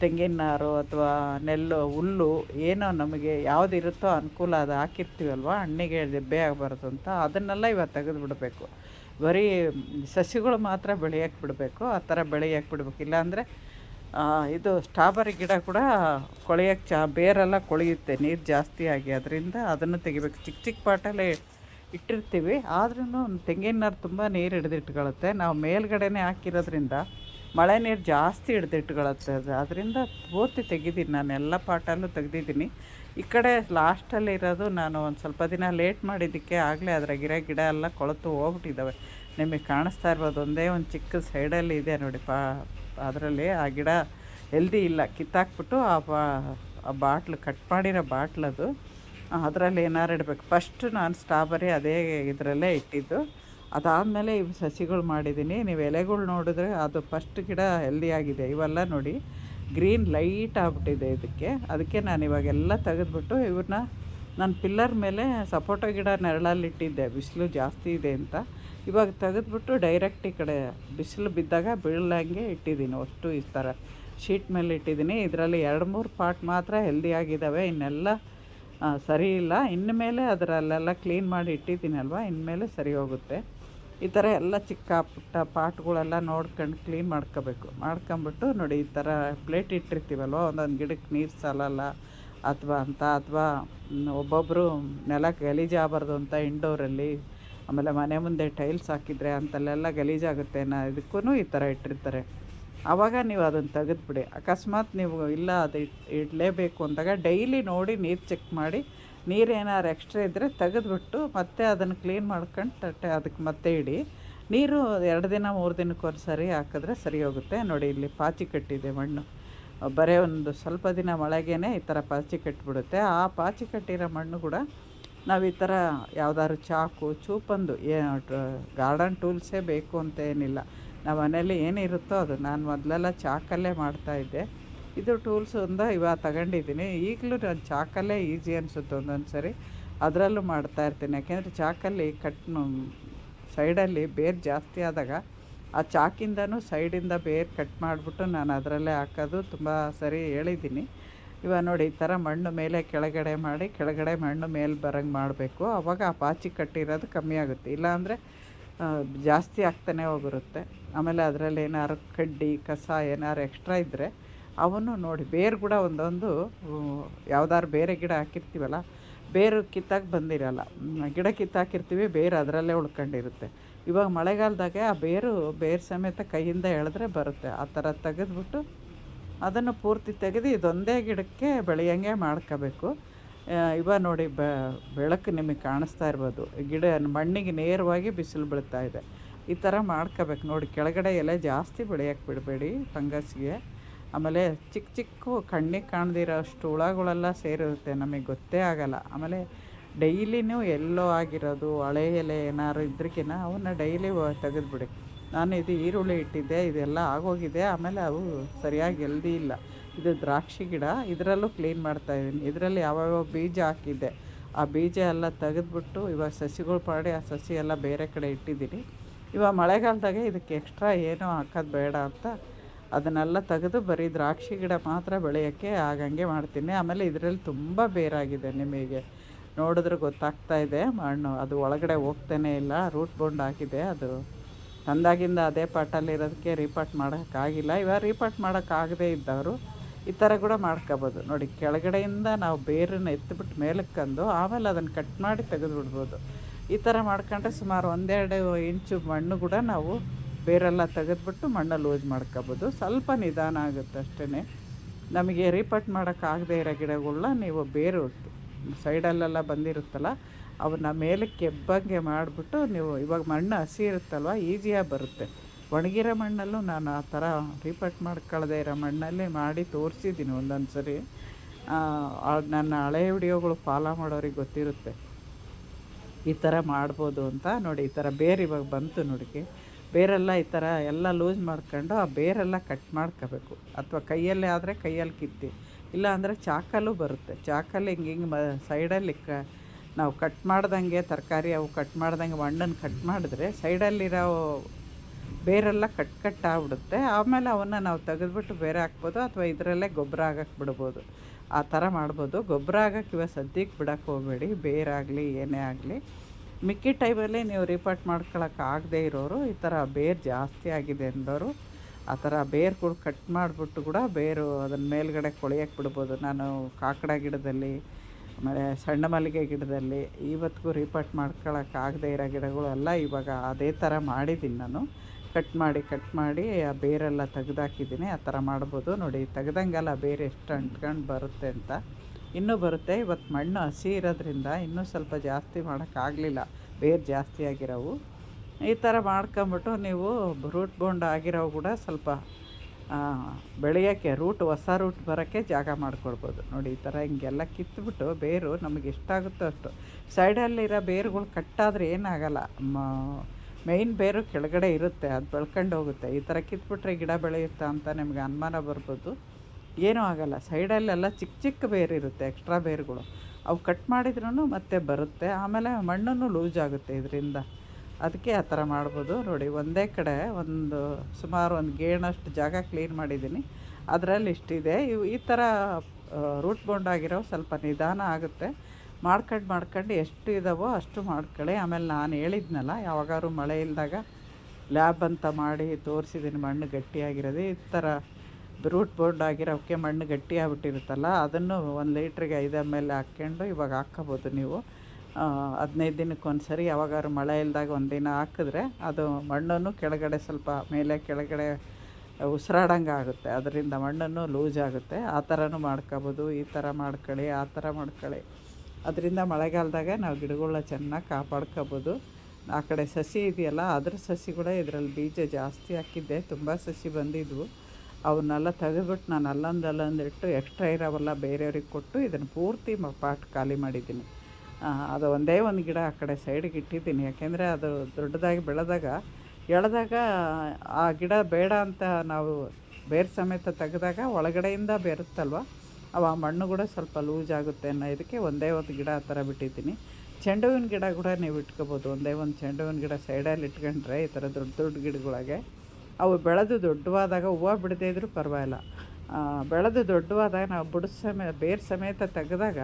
ತೆಂಗಿನ ನಾರು ಅಥವಾ ನೆಲ್ಲು, ಹುಲ್ಲು ಏನೋ ನಮಗೆ ಯಾವ್ದು ಇರುತ್ತೋ ಅನುಕೂಲ ಅದು ಹಾಕಿರ್ತೀವಲ್ವ, ಹಣ್ಣಿಗೆ ದೆಬ್ಬೆ ಆಗಬಾರ್ದು ಅಂತ ಅದನ್ನೆಲ್ಲ ಇವತ್ತು ತೆಗೆದು ಬಿಡಬೇಕು. ಬರೀ ಸಸಿಗಳು ಮಾತ್ರ ಬೆಳೆಯೋಕ್ಕೆ ಬಿಡಬೇಕು, ಆ ಥರ ಬೆಳೆಯೋಕ್ಕೆ ಬಿಡಬೇಕು. ಇಲ್ಲಾಂದರೆ ಇದು ಸ್ಟ್ರಾಬೆರಿ ಗಿಡ ಕೂಡ ಕೊಳೆಯೋಕ್ಕೆ ಚಾ, ಬೇರೆಲ್ಲ ಕೊಳೆಯುತ್ತೆ, ನೀರು ಜಾಸ್ತಿ ಆಗಿ. ಅದರಿಂದ ಅದನ್ನು ತೆಗಿಬೇಕು. ಚಿಕ್ಕ ಚಿಕ್ಕ ಪಾಟಲ್ಲಿ ಇಟ್ಟಿರ್ತೀವಿ. ಆದ್ರೂ ತೆಂಗಿನ ನಾರು ತುಂಬ ನೀರು ಹಿಡಿದಿಟ್ಕೊಳ್ಳುತ್ತೆ ನಾವು ಮೇಲ್ಗಡೆನೇ ಹಾಕಿರೋದ್ರಿಂದ ಮಳೆ ನೀರು ಜಾಸ್ತಿ ಹಿಡಿದಿಟ್ಕೊಳ್ಳುತ್ತೆ ಅದು. ಅದರಿಂದ ಪೂರ್ತಿ ತೆಗಿದೀನಿ ನಾನು. ಎಲ್ಲ ಪಾಟಲ್ಲೂ ತೆಗೆದಿದ್ದೀನಿ ಈ ಕಡೆ ಲಾಸ್ಟಲ್ಲಿ ಇರೋದು ನಾನು ಒಂದು ಸ್ವಲ್ಪ ದಿನ ಲೇಟ್ ಮಾಡಿದ್ದಕ್ಕೆ ಆಗಲೇ ಅದ್ರಾಗಿರೋ ಗಿಡ ಎಲ್ಲ ಕೊಳತು ಹೋಗ್ಬಿಟ್ಟಿದ್ದಾವೆ. ನಿಮಗೆ ಕಾಣಿಸ್ತಾ ಇರ್ಬೋದು. ಒಂದೇ ಒಂದು ಚಿಕ್ಕ ಸೈಡಲ್ಲಿ ಇದೆ ನೋಡಿ ಪಾ ಅದರಲ್ಲಿ ಆ ಗಿಡ ಹೆಲ್ದಿ ಇಲ್ಲ, ಕಿತ್ತಾಕ್ಬಿಟ್ಟು ಆ ಬಾ, ಆ ಬಾಟ್ಲು, ಕಟ್ ಮಾಡಿರೋ ಬಾಟ್ಲದು ಅದರಲ್ಲಿ ಏನಾರು ಇಡಬೇಕು. ಫಸ್ಟ್ ನಾನು ಸ್ಟ್ರಾಬೆರಿ ಅದೇ ಇದರಲ್ಲೇ ಇಟ್ಟಿದ್ದು. ಅದಾದಮೇಲೆ ಇವು ಸಸಿಗಳು ಮಾಡಿದ್ದೀನಿ ನೀವು ಎಲೆಗಳು ನೋಡಿದ್ರೆ ಅದು ಫಸ್ಟ್ ಗಿಡ ಹೆಲ್ದಿಯಾಗಿದೆ ಇವೆಲ್ಲ ನೋಡಿ. ಗ್ರೀನ್ ಲೈಟ್ ಆಗ್ಬಿಟ್ಟಿದೆ ಇದಕ್ಕೆ. ಅದಕ್ಕೆ ನಾನು ಇವಾಗೆಲ್ಲ ತೆಗೆದುಬಿಟ್ಟು ಇವನ್ನ ನಾನು ಪಿಲ್ಲರ್ ಮೇಲೆ ಸಪೋಟೊ ಗಿಡ ನೆರಳಲ್ಲಿ ಇಟ್ಟಿದ್ದೆ. ಬಿಸಿಲು ಜಾಸ್ತಿ ಇದೆ ಅಂತ. ಇವಾಗ ತೆಗೆದ್ಬಿಟ್ಟು ಡೈರೆಕ್ಟ್ ಈ ಕಡೆ ಬಿಸಿಲು ಬಿದ್ದಾಗ ಬೀಳಂಗೆ ಇಟ್ಟಿದ್ದೀನಿ. ಅಷ್ಟು ಈ ಥರ ಶೀಟ್ ಮೇಲೆ ಇಟ್ಟಿದ್ದೀನಿ. ಇದರಲ್ಲಿ ಎರಡು ಮೂರು ಪಾರ್ಟ್ ಮಾತ್ರ ಹೆಲ್ದಿ ಆಗಿದ್ದಾವೆ. ಇನ್ನೆಲ್ಲ ಸರಿ ಇಲ್ಲ. ಇನ್ನು ಮೇಲೆ ಅದರಲ್ಲೆಲ್ಲ ಕ್ಲೀನ್ ಮಾಡಿ ಇಟ್ಟಿದ್ದೀನಲ್ವ ಇನ್ಮೇಲೆ ಸರಿ ಹೋಗುತ್ತೆ. ಈ ಥರ ಎಲ್ಲ ಚಿಕ್ಕ ಪುಟ್ಟ ಪಾಟ್ಗಳೆಲ್ಲ ನೋಡ್ಕೊಂಡು ಕ್ಲೀನ್ ಮಾಡ್ಕೋಬೇಕು. ಮಾಡ್ಕೊಂಬಿಟ್ಟು ನೋಡಿ, ಈ ಥರ ಪ್ಲೇಟ್ ಇಟ್ಟಿರ್ತೀವಲ್ವ? ಒಂದೊಂದು ಗಿಡಕ್ಕೆ ನೀರು ಸಾಲಲ್ಲ ಅಥವಾ ಅಂತ, ಅಥವಾ ಒಬ್ಬೊಬ್ಬರು ನೆಲ ಗಲೀಜಾಗಬಾರ್ದು ಅಂತ ಇಂಡೋರಲ್ಲಿ ಆಮೇಲೆ ಮನೆ ಮುಂದೆ ಟೈಲ್ಸ್ ಹಾಕಿದ್ರೆ ಅಂತಲ್ಲೆಲ್ಲ ಗಲೀಜಾಗುತ್ತೆ ಅನ್ನೋ ಇದಕ್ಕೂ ಈ ಥರ ಇಟ್ಟಿರ್ತಾರೆ. ಆವಾಗ ನೀವು ಅದನ್ನು ತೆಗೆದುಬಿಡಿ. ಅಕಸ್ಮಾತ್ ನೀವು ಇಲ್ಲ ಅದು ಇಡಲೇಬೇಕು ಅಂದಾಗ ಡೈಲಿ ನೋಡಿ ನೀರು ಚೆಕ್ ಮಾಡಿ ನೀರೇನಾದ್ರು ಎಕ್ಸ್ಟ್ರಾ ಇದ್ದರೆ ತೆಗೆದುಬಿಟ್ಟು ಮತ್ತೆ ಅದನ್ನು ಕ್ಲೀನ್ ಮಾಡ್ಕೊಂಡು ತಟ್ಟೆ ಅದಕ್ಕೆ ಮತ್ತೆ ಇಡಿ. ನೀರು ಎರಡು ದಿನ, ಮೂರು ದಿನಕ್ಕೆ ಒಂದು ಸರಿ ಹಾಕಿದ್ರೆ ಸರಿ ಹೋಗುತ್ತೆ. ನೋಡಿ ಇಲ್ಲಿ ಪಾಚಿ ಕಟ್ಟಿದೆ ಮಣ್ಣು. ಬರೀ ಒಂದು ಸ್ವಲ್ಪ ದಿನ ಮಳೆಗೇ ಈ ಥರ ಪಾಚಿ ಕಟ್ಟಿಬಿಡುತ್ತೆ ಆ ಪಾಚಿ ಕಟ್ಟಿರೋ ಮಣ್ಣು ಕೂಡ ನಾವು ಈ ಥರ ಯಾವ್ದಾದ್ರು ಚಾಕು, ಚೂಪಂದು, ಏ ಗಾರ್ಡನ್ ಟೂಲ್ಸೇ ಬೇಕು ಅಂತ ಏನಿಲ್ಲ. ನಮ್ಮ ಮನೇಲಿ ಏನಿರುತ್ತೋ ಅದು. ನಾನು ಮೊದಲೆಲ್ಲ ಚಾಕಲ್ಲೇ ಮಾಡ್ತಾಯಿದ್ದೆ ಇದು ಟೂಲ್ಸ್ ಒಂದು ಇವಾಗ ತಗೊಂಡಿದ್ದೀನಿ. ಈಗಲೂ ನಾನು ಚಾಕಲ್ಲೇ ಈಸಿ ಅನಿಸುತ್ತೆ ಒಂದೊಂದು ಸರಿ ಅದರಲ್ಲೂ ಮಾಡ್ತಾಯಿರ್ತೀನಿ ಯಾಕೆಂದರೆ ಚಾಕಲ್ಲಿ ಕಟ್ ಸೈಡಲ್ಲಿ ಬೇರ್ ಜಾಸ್ತಿ ಆದಾಗ ಆ ಚಾಕಿಂದನೂ ಸೈಡಿಂದ ಬೇರ್ ಕಟ್ ಮಾಡಿಬಿಟ್ಟು ನಾನು ಅದರಲ್ಲೇ ಹಾಕೋದು ತುಂಬ ಸರಿ ಹೇಳಿದ್ದೀನಿ. ಇವಾಗ ನೋಡಿ, ಈ ಥರ ಮಣ್ಣು ಮೇಲೆ ಕೆಳಗಡೆ ಮಾಡಿ, ಕೆಳಗಡೆ ಮಣ್ಣು ಮೇಲೆ ಬರಂಗೆ ಮಾಡಬೇಕು. ಆವಾಗ ಆ ಪಾಚಿ ಕಟ್ಟಿರೋದು ಕಮ್ಮಿ ಆಗುತ್ತೆ. ಇಲ್ಲಾಂದರೆ ಜಾಸ್ತಿ ಆಗ್ತಾನೆ ಹೋಗಿರುತ್ತೆ. ಆಮೇಲೆ ಅದರಲ್ಲಿ ಏನಾದ್ರು ಕಡ್ಡಿ, ಕಸ ಏನಾರು ಎಕ್ಸ್ಟ್ರಾ ಇದ್ದರೆ ಅವನ್ನು ನೋಡಿ, ಬೇರು ಕೂಡ ಒಂದೊಂದು ಯಾವ್ದಾದ್ರು ಬೇರೆ ಗಿಡ ಹಾಕಿರ್ತೀವಲ್ಲ, ಬೇರು ಕಿತ್ತಾಗಿ ಬಂದಿರಲ್ಲ. ಗಿಡ ಕಿತ್ತಾಕಿರ್ತೀವಿ, ಬೇರು ಅದರಲ್ಲೇ ಉಳ್ಕೊಂಡಿರುತ್ತೆ. ಇವಾಗ ಮಳೆಗಾಲದಾಗೆ ಆ ಬೇರು ಬೇರು ಸಮೇತ ಕೈಯಿಂದ ಎಳೆದ್ರೆ ಬರುತ್ತೆ. ಆ ಥರ ತೆಗೆದ್ಬಿಟ್ಟು ಅದನ್ನು ಪೂರ್ತಿ ತೆಗೆದು ಇದೊಂದೇ ಗಿಡಕ್ಕೆ ಬೆಳೆಯಂಗೆ ಮಾಡ್ಕೋಬೇಕು. ಇವಾಗ ನೋಡಿ ಬೆಳಕು ನಿಮಗೆ ಕಾಣಿಸ್ತಾ ಇರ್ಬೋದು. ಗಿಡ ಮಣ್ಣಿಗೆ ನೇರವಾಗಿ ಬಿಸಿಲು ಬೀಳ್ತಾ ಇದೆ. ಈ ಥರ ಮಾಡ್ಕೋಬೇಕು. ನೋಡಿ, ಕೆಳಗಡೆ ಎಲೆ ಜಾಸ್ತಿ ಬೆಳೆಯೋಕ್ಕೆ ಬಿಡಬೇಡಿ ಫಂಗಸ್ಗೆ ಆಮೇಲೆ ಚಿಕ್ಕ ಚಿಕ್ಕ ಕಣ್ಣಿಗೆ ಕಾಣದಿರೋ ಅಷ್ಟು ಹುಳಗಳೆಲ್ಲ ಸೇರಿರುತ್ತೆ, ನಮಗೆ ಗೊತ್ತೇ ಆಗೋಲ್ಲ. ಆಮೇಲೆ ಡೈಲಿನೂ ಎಲ್ಲೋ ಆಗಿರೋದು, ಹಳೆ ಎಲೆ ಏನಾದ್ರು ಇದ್ರಿಗಿನ ಅವನ್ನ ಡೈಲಿ ತೆಗೆದುಬಿಡಿ. ನಾನು ಇದು ಈರುಳ್ಳಿ ಇಟ್ಟಿದ್ದೆ, ಇದೆಲ್ಲ ಆಗೋಗಿದೆ, ಆಮೇಲೆ ಅವು ಸರಿಯಾಗಿ ಎಲ್ದಿ ಇಲ್ಲ. ಇದು ದ್ರಾಕ್ಷಿ ಗಿಡ, ಇದರಲ್ಲೂ ಕ್ಲೀನ್ ಮಾಡ್ತಾ ಇದ್ದೀನಿ. ಇದರಲ್ಲಿ ಯಾವ್ಯಾವ ಬೀಜ ಹಾಕಿದ್ದೆ. ಆ ಬೀಜ ಎಲ್ಲ ತೆಗೆದ್ಬಿಟ್ಟು ಇವಾಗ ಸಸಿಗಳು ಪಾಡಿ ಆ ಸಸಿ ಎಲ್ಲ ಬೇರೆ ಕಡೆ ಇಟ್ಟಿದ್ದೀನಿ. ಇವಾಗ ಮಳೆಗಾಲದಾಗೆ ಇದಕ್ಕೆ ಎಕ್ಸ್ಟ್ರಾ ಏನೂ ಹಾಕೋದು ಬೇಡ ಅಂತ. ಅದನ್ನೆಲ್ಲ ತೆಗೆದು ಬರೀ ದ್ರಾಕ್ಷಿ ಗಿಡ ಮಾತ್ರ ಬೆಳೆಯೋಕ್ಕೆ ಆಗಂಗೆ ಮಾಡ್ತೀನಿ. ಆಮೇಲೆ ಇದರಲ್ಲಿ ತುಂಬ ಬೇರಾಗಿದೆ ನಿಮಗೆ. ನೋಡಿದ್ರೆ ಗೊತ್ತಾಗ್ತಾ ಇದೆ. ಮಣ್ಣು ಅದು ಒಳಗಡೆ ಹೋಗ್ತಾನೆ ಇಲ್ಲ. ರೂಟ್ ಬೋಂಡ್ ಹಾಕಿದೆ, ಅದು ತಂದಾಗಿಂದ ಅದೇ ಪಾಟಲ್ಲಿರೋದಕ್ಕೆ ರೀಪಾಟ್ ಮಾಡೋಕ್ಕಾಗಿಲ್ಲ. ಇವಾಗ ರೀಪಾಟ್ ಮಾಡೋಕ್ಕಾಗದೇ ಇದ್ದವರು ಈ ಥರ ಕೂಡ ಮಾಡ್ಕೋಬೋದು. ನೋಡಿ, ಕೆಳಗಡೆಯಿಂದ ನಾವು ಬೇರನ್ನು ಎತ್ತಿಬಿಟ್ಟು ಮೇಲಕ್ಕೆ ತಂದು ಆಮೇಲೆ ಅದನ್ನು ಕಟ್ ಮಾಡಿ ತೆಗೆದು ಬಿಡ್ಬೋದು ಈ ಥರ ಮಾಡ್ಕೊಂಡ್ರೆ ಸುಮಾರು ಒಂದೆರಡು ಇಂಚು ಮಣ್ಣು ಕೂಡ ನಾವು ಬೇರೆಲ್ಲ ತೆಗೆದುಬಿಟ್ಟು ಮಣ್ಣಲ್ಲಿ ಲೂಸ್ ಮಾಡ್ಕೋಬೋದು. ಸ್ವಲ್ಪ ನಿಧಾನ ಆಗುತ್ತೆ ಅಷ್ಟೇ ನಮಗೆ ರೀಪಟ್ ಮಾಡೋಕ್ಕಾಗದೇ ಇರೋ ಗಿಡಗಳನ್ನ ನೀವು ಬೇರು ಸೈಡಲ್ಲೆಲ್ಲ ಬಂದಿರುತ್ತಲ್ಲ ಅವನ್ನ ಮೇಲೆ ಕೆಬ್ಬಂಗೆ ಮಾಡಿಬಿಟ್ಟು ನೀವು ಇವಾಗ ಮಣ್ಣು ಹಸಿ ಇರುತ್ತಲ್ವ, ಈಸಿಯಾಗಿ ಬರುತ್ತೆ. ಒಣಗಿರೋ ಮಣ್ಣಲ್ಲೂ ನಾನು ಆ ಥರ ರೀಪಟ್ ಮಾಡ್ಕೊಳ್ಳದೆ ಇರೋ ಮಣ್ಣಲ್ಲಿ ಮಾಡಿ ತೋರಿಸಿದ್ದೀನಿ ಒಂದೊಂದು ಸರಿ ನನ್ನ ಹಳೆ ವಿಡಿಯೋಗಳು ಫಾಲೋ ಮಾಡೋರಿಗೆ ಗೊತ್ತಿರುತ್ತೆ. ಈ ಥರ ಮಾಡ್ಬೋದು ಅಂತ. ನೋಡಿ, ಈ ಥರ ಬೇರೆ ಇವಾಗ ಬಂತು ನೋಡಿಕೆ ಬೇರೆಲ್ಲ ಈ ಥರ ಎಲ್ಲ ಲೂಸ್ ಮಾಡ್ಕೊಂಡು ಆ ಬೇರೆಲ್ಲ ಕಟ್ ಮಾಡ್ಕೋಬೇಕು. ಅಥವಾ ಕೈಯಲ್ಲೇ ಆದರೆ ಕೈಯಲ್ಲಿ ಕಿತ್ತಿ. ಇಲ್ಲ ಅಂದರೆ ಚಾಕಲ್ಲೂ ಬರುತ್ತೆ. ಚಾಕಲ್ಲಿ ಹಿಂಗೆ ಹಿಂಗೆ ಮ, ಸೈಡಲ್ಲಿ ಕ ನಾವು ಕಟ್ ಮಾಡ್ದಂಗೆ ತರಕಾರಿ ಅವು ಕಟ್ ಮಾಡ್ದಂಗೆ ಮಣ್ಣನ್ನು ಕಟ್ ಮಾಡಿದ್ರೆ ಸೈಡಲ್ಲಿರೋ ಬೇರೆಲ್ಲ ಕಟ್ ಕಟ್ ಆಗ್ಬಿಡುತ್ತೆ. ಆಮೇಲೆ ಅವನ್ನ ನಾವು ತೆಗೆದ್ಬಿಟ್ಟು ಬೇರೆ ಹಾಕ್ಬೋದು ಅಥವಾ ಇದರಲ್ಲೇ ಗೊಬ್ಬರ ಆಗಕ್ಕೆ ಬಿಡ್ಬೋದು. ಆ ಥರ ಮಾಡ್ಬೋದು. ಗೊಬ್ಬರ ಆಗಕ್ಕೆ ಇವಾಗ ಸದ್ಯಕ್ಕೆ ಬಿಡೋಕ್ಕೆ ಹೋಗಬೇಡಿ. ಬೇರಾಗಲಿ ಏನೇ ಆಗಲಿ. ಮಿಕ್ಕಿ ಟೈಮಲ್ಲಿ ನೀವು ರಿಪೋರ್ಟ್ ಮಾಡ್ಕೊಳಕ್ಕೆ ಆಗದೆ ಇರೋರು, ಈ ಥರ ಬೇರು ಜಾಸ್ತಿ ಆಗಿದೆ ಅಂದವರು ಆ ಥರ ಕೂಡ ಕಟ್ ಮಾಡಿಬಿಟ್ಟು ಕೂಡ ಬೇರು ಅದನ್ನ ಮೇಲ್ಗಡೆ ಕೊಳೆಯಕ್ಕೆ ಬಿಡ್ಬೋದು. ನಾನು ಕಾಕಡ ಗಿಡದಲ್ಲಿ ಆಮೇಲೆ ಸಣ್ಣ ಮಲ್ಲಿಗೆ ಗಿಡದಲ್ಲಿ ಇವತ್ತಿಗೂ ರಿಪೋರ್ಟ್ ಮಾಡ್ಕೊಳಕ್ಕೆ ಆಗದೆ ಇರೋ ಗಿಡಗಳು ಎಲ್ಲ ಇವಾಗ ಅದೇ ಥರ ಮಾಡಿದ್ದೀನಿ ನಾನು. ಕಟ್ ಮಾಡಿ ಕಟ್ ಮಾಡಿ ಆ ಬೇರೆಲ್ಲ ತೆಗೆದಾಕಿದ್ದೀನಿ. ಆ ಥರ ಮಾಡ್ಬೋದು ನೋಡಿ. ತೆಗ್ದಂಗೆಲ್ಲ ಬೇರೆ ಎಷ್ಟು ಅಂಟ್ಕೊಂಡು ಬರುತ್ತೆ ಅಂತ. ಇನ್ನೂ ಬರುತ್ತೆ. ಇವತ್ತು ಮಣ್ಣು ಹಸಿ ಇರೋದ್ರಿಂದ ಇನ್ನೂ ಸ್ವಲ್ಪ ಜಾಸ್ತಿ ಮಾಡೋಕ್ಕಾಗಲಿಲ್ಲ. ಬೇರು ಜಾಸ್ತಿ ಆಗಿರೋವು. ಈ ಥರ ಮಾಡ್ಕೊಂಬಿಟ್ಟು ನೀವು ರೂಟ್ ಬೋಂಡ್ ಆಗಿರೋವು ಕೂಡ ಸ್ವಲ್ಪ ಬೆಳೆಯೋಕ್ಕೆ ರೂಟ್ ಹೊಸ ರೂಟ್ ಬರೋಕ್ಕೆ ಜಾಗ ಮಾಡಿಕೊಡ್ಬೋದು ನೋಡಿ, ಈ ಥರ ಹಿಂಗೆಲ್ಲ ಕಿತ್ತುಬಿಟ್ಟು ಬೇರು ನಮಗೆ ಎಷ್ಟಾಗುತ್ತೋ ಅಷ್ಟು. ಸೈಡಲ್ಲಿರೋ ಬೇರುಗಳು ಕಟ್ಟಾದರೆ ಏನಾಗಲ್ಲ. ಮೇಯ್ನ್ ಬೇರು ಕೆಳಗಡೆ ಇರುತ್ತೆ, ಅದು ಬೆಳ್ಕೊಂಡು ಹೋಗುತ್ತೆ. ಈ ಥರ ಕಿತ್ಬಿಟ್ರೆ ಗಿಡ ಬೆಳೆಯುತ್ತಾ ಅಂತ ನಿಮಗೆ ಅನುಮಾನ ಬರ್ಬೋದು. ಏನೂ ಆಗೋಲ್ಲ. ಸೈಡಲ್ಲೆಲ್ಲ ಚಿಕ್ಕ ಚಿಕ್ಕ ಬೇರು ಇರುತ್ತೆ ಎಕ್ಸ್ಟ್ರಾ ಬೇರುಗಳು. ಅವು ಕಟ್ ಮಾಡಿದ್ರೂ ಮತ್ತೆ ಬರುತ್ತೆ. ಆಮೇಲೆ ಮಣ್ಣನ್ನು ಲೂಸ್ ಆಗುತ್ತೆ ಇದರಿಂದ. ಅದಕ್ಕೆ ಆ ಥರ ಮಾಡ್ಬೋದು. ನೋಡಿ, ಒಂದೇ ಕಡೆ ಒಂದು ಸುಮಾರು ಒಂದು ಗೇಣಷ್ಟು ಜಾಗ ಕ್ಲೀನ್ ಮಾಡಿದ್ದೀನಿ. ಅದರಲ್ಲಿ ಇಷ್ಟಿದೆ. ಇವು ಈ ಥರ ರೂಟ್ ಬೌಂಡ್ ಆಗಿರೋ ಸ್ವಲ್ಪ ನಿಧಾನ ಆಗುತ್ತೆ. ಮಾಡ್ಕೊಂಡು ಮಾಡ್ಕೊಂಡು ಎಷ್ಟು ಇದಾವೋ ಅಷ್ಟು ಮಾಡ್ಕೊಳ್ಳಿ. ಆಮೇಲೆ ನಾನು ಹೇಳಿದ್ನಲ್ಲ, ಯಾವಾಗಾದ್ರು ಮಳೆ ಇಲ್ಲದಾಗ ಲ್ಯಾಬ್ ಅಂತ ಮಾಡಿ ತೋರಿಸಿದ್ದೀನಿ, ಮಣ್ಣು ಗಟ್ಟಿಯಾಗಿರೋದು. ಈ ಥರ ರೂಟ್ ಬೋರ್ಡ್ ಆಗಿರೋಕ್ಕೆ ಮಣ್ಣು ಗಟ್ಟಿ ಆಗ್ಬಿಟ್ಟಿರುತ್ತಲ್ಲ ಅದನ್ನು ಒಂದು ಲೀಟ್ರಿಗೆ ಐದು ಎಂ ಎಲ್ ಹಾಕ್ಕೊಂಡು ಇವಾಗ ಹಾಕ್ಕೋಬೋದು ನೀವು. ಹದಿನೈದು ದಿನಕ್ಕೆ ಒಂದು ಸರಿ ಯಾವಾಗಾದ್ರು ಮಳೆ ಇಲ್ದಾಗ ಒಂದಿನ ಹಾಕಿದ್ರೆ ಅದು ಮಣ್ಣನ್ನು ಕೆಳಗಡೆ ಸ್ವಲ್ಪ ಮೇಲೆ ಕೆಳಗಡೆ ಉಸಿರಾಡಂಗೆ ಆಗುತ್ತೆ. ಅದರಿಂದ ಮಣ್ಣನ್ನು ಲೂಸ್ ಆಗುತ್ತೆ. ಆ ಥರನೂ ಮಾಡ್ಕೋಬೋದು. ಈ ಥರ ಮಾಡ್ಕೊಳ್ಳಿ, ಆ ಥರ ಮಾಡ್ಕೊಳ್ಳಿ. ಅದರಿಂದ ಮಳೆಗಾಲದಾಗ ನಾವು ಗಿಡಗಳನ್ನ ಚೆನ್ನಾಗಿ ಕಾಪಾಡ್ಕೋಬೋದು. ಆ ಕಡೆ ಸಸಿ ಇದೆಯಲ್ಲ, ಅದ್ರ ಸಸಿ ಕೂಡ ಇದರಲ್ಲಿ ಬೀಜ ಜಾಸ್ತಿ ಹಾಕಿದ್ದೆ. ತುಂಬ ಸಸಿ ಬಂದಿದ್ವು. ಅವನ್ನೆಲ್ಲ ತೆಗೆದ್ಬಿಟ್ಟು ನಾನು ಅಲ್ಲೊಂದು ಅಲ್ಲೊಂದು ಇಟ್ಟು ಎಕ್ಸ್ಟ್ರಾ ಇರೋವಲ್ಲ ಬೇರೆಯವ್ರಿಗೆ ಕೊಟ್ಟು ಇದನ್ನು ಪೂರ್ತಿ ಪಾಟ್ ಖಾಲಿ ಮಾಡಿದ್ದೀನಿ. ಅದು ಒಂದೇ ಒಂದು ಗಿಡ ಆ ಕಡೆ ಸೈಡಿಗೆ ಇಟ್ಟಿದ್ದೀನಿ. ಯಾಕೆಂದರೆ ಅದು ದೊಡ್ಡದಾಗಿ ಬೆಳೆದಾಗ, ಎಳೆದಾಗ ಆ ಗಿಡ ಬೇಡ ಅಂತ ನಾವು ಬೇರೆ ಸಮೇತ ತೆಗೆದಾಗ ಒಳಗಡೆಯಿಂದ ಬೇರುತ್ತಲ್ವ? ಅವ ಮಣ್ಣು ಕೂಡ ಸ್ವಲ್ಪ ಲೂಸ್ ಆಗುತ್ತೆ ಅನ್ನೋ ಇದಕ್ಕೆ ಒಂದೇ ಒಂದು ಗಿಡ ಆ ಥರ ಬಿಟ್ಟಿದ್ದೀನಿ. ಚೆಂಡು ಹೂವಿನ ಗಿಡ ಕೂಡ ನೀವು ಇಟ್ಕೋಬೋದು. ಒಂದೇ ಒಂದು ಚೆಂಡು ಹೂವಿನ ಗಿಡ ಸೈಡಲ್ಲಿ ಇಟ್ಕೊಂಡ್ರೆ ಈ ಥರ ದೊಡ್ಡ ದೊಡ್ಡ ಗಿಡಗಳಿಗೆ ಅವು ಬೆಳೆದು ದೊಡ್ಡವಾದಾಗ ಹೂವು ಬಿಡದೇ ಇದ್ರೂ ಪರವಾಗಿಲ್ಲ. ಬೆಳೆದು ದೊಡ್ಡವಾದಾಗ ನಾವು ಬುಡ ಸಮೇ ಬೇರು ಸಮೇತ ತೆಗೆದಾಗ